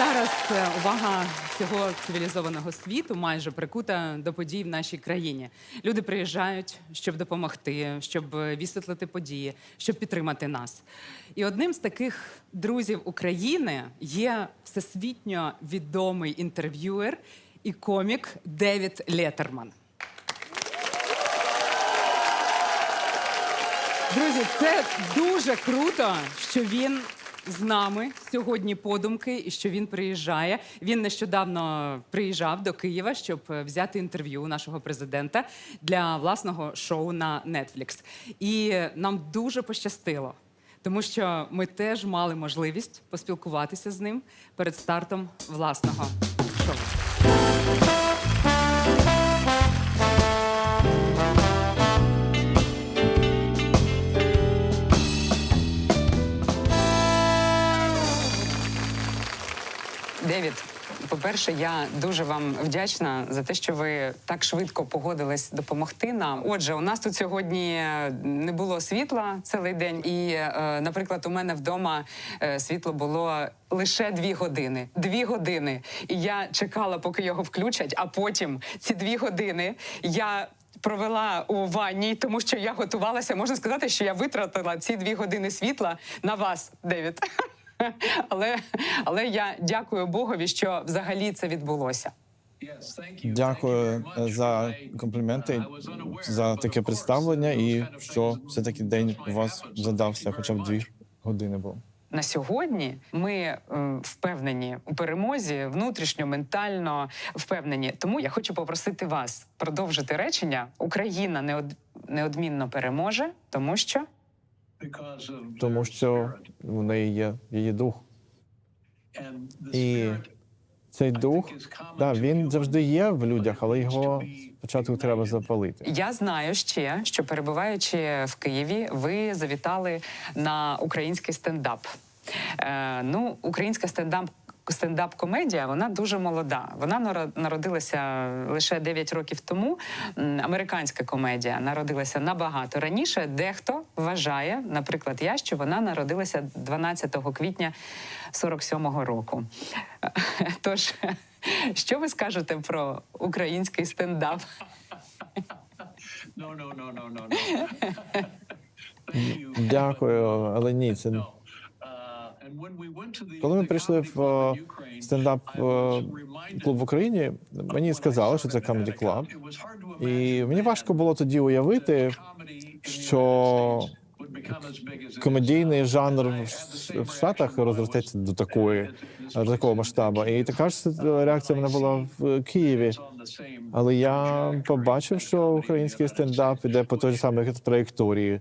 Зараз е, увага всього цивілізованого світу майже прикута до подій в нашій країні. Люди приїжджають, щоб допомогти, щоб е, висвітлити події, щоб підтримати нас. І одним з таких друзів України є всесвітньо відомий інтерв'юер і комік Девід Летерман. Друзі, це дуже круто, що він з нами сьогодні подумки і що він приїжджає. Він нещодавно приїжджав до Києва, щоб е, взяти інтерв'ю нашого президента для власного шоу на Netflix. І нам дуже пощастило, тому що ми теж мали можливість поспілкуватися з ним перед стартом власного шоу. Девід, по-перше, я дуже вам вдячна за те, що ви так швидко погодились допомогти нам. Отже, у нас тут сьогодні не було світла цілий день, і, е, наприклад, у мене вдома е, світло було лише дві години. Дві години. І я чекала, поки його включать, а потім ці дві години я. Провела у ванні, тому що я готувалася. Можна сказати, що я витратила ці дві години світла на вас, Девід. Але, але я дякую Богові, що взагалі це відбулося. Дякую за компліменти, за таке представлення, і що все таки день у вас задався, хоча б дві години було. На сьогодні ми е, впевнені у перемозі, внутрішньо, ментально впевнені. Тому я хочу попросити вас продовжити речення. Україна неод... неодмінно переможе, тому що Тому що в неї є її дух. І цей дух, да, він завжди є в людях, але його спочатку треба запалити. я знаю ще, що перебуваючи в Києві, ви завітали на український стендап. Е, ну, українська стендап. Стендап-комедія, вона дуже молода. Вона наро- народилася лише 9 років тому. Американська комедія народилася набагато раніше. Дехто вважає, наприклад, я, що вона народилася 12 квітня 47-го року. Тож, що ви скажете про український стендап? No, no, no, no, no, no. Дякую, але ні, це коли ми прийшли в е, стендап е, клуб в Україні, мені сказали, що це Comedy Club. І мені важко було тоді уявити, що комедійний жанр в, Штатах розростеться до такої до такого масштабу. І така ж реакція в мене була в Києві. Але я побачив, що український стендап іде по той самій траєкторії.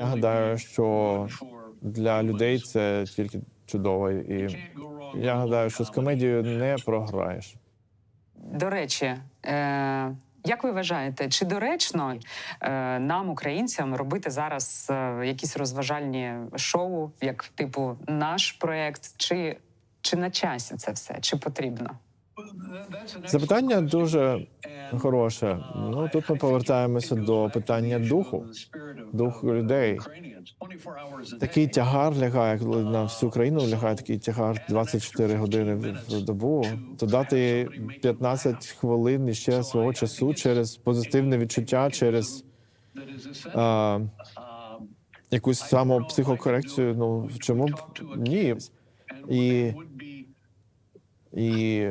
Я гадаю, що для людей це тільки чудово. І я гадаю, що з комедією не програєш. До речі, е, як ви вважаєте, чи доречно е, нам, українцям, робити зараз е, якісь розважальні шоу, як типу наш проект, чи, чи на часі це все, чи потрібно? Запитання дуже хороше. Ну тут ми повертаємося до питання духу, духу людей. Ukrainians. 24 hours a Такий тягар лягає, на всю країну лягає такий тягар 24 години в- добу. То дати 15 хвилин ще свого часу через позитивне відчуття, через а, якусь самопсихокорекцію. Ну чому б ні? І- І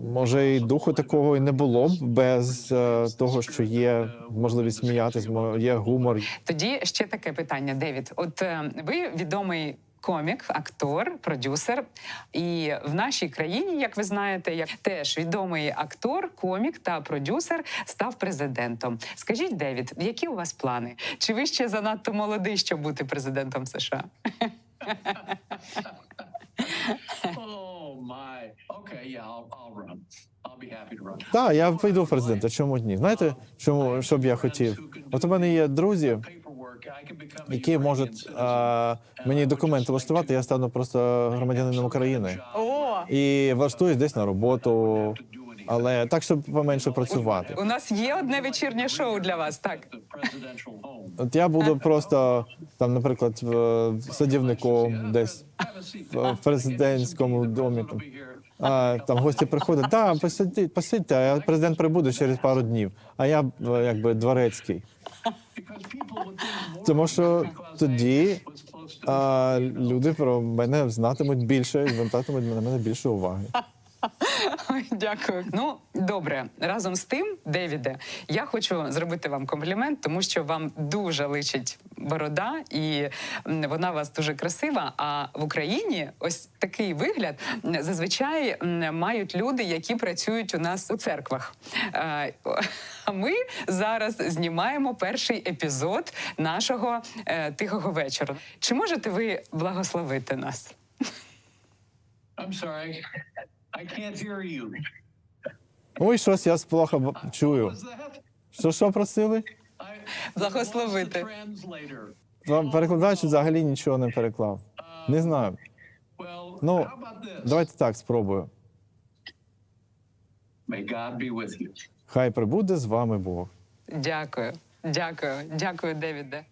може і духу такого і не було б без е, того, що є можливість сміятись, є гумор. Тоді ще таке питання, Девід. От е, ви відомий. Комік, актор, продюсер, і в нашій країні, як ви знаєте, як теж відомий актор, комік та продюсер став президентом. Скажіть, Девід, які у вас плани? Чи ви ще занадто молодий, щоб бути президентом США? Так, я пойду в президента. Чому ні? Знаєте, чому що б я хотів? От у мене є друзі, які можуть е, мені документи влаштувати. Я стану просто громадянином України і влаштуюсь десь на роботу. але так, щоб поменше працювати. У нас є одне вечірнє шоу для вас. Так. От я буду просто там, наприклад, в- садівником десь в в президентському домі. Там, там гості приходять, да, посидіть, посидьте, а президент прибуде через пару днів. А я е, якби дворецький. Тому що тоді а, люди про мене знатимуть більше і звертатимуть на мене більше уваги. Дякую. Ну добре. Разом з тим, Девіде, я хочу зробити вам комплімент, тому що вам дуже личить борода, і вона у вас дуже красива. А в Україні ось такий вигляд зазвичай мають люди, які працюють у нас у церквах. Е, А ми зараз знімаємо перший епізод нашого е, тихого вечора. Чи можете ви благословити нас? I'm sorry. I can't hear you. Ой, щось я плохо чую. Що що просили? Благословити. the перекладач взагалі нічого не переклав. Не знаю. Ну, давайте так спробую. May God be with you. Хай прибуде з вами Бог. Дякую, дякую, дякую, Девіде.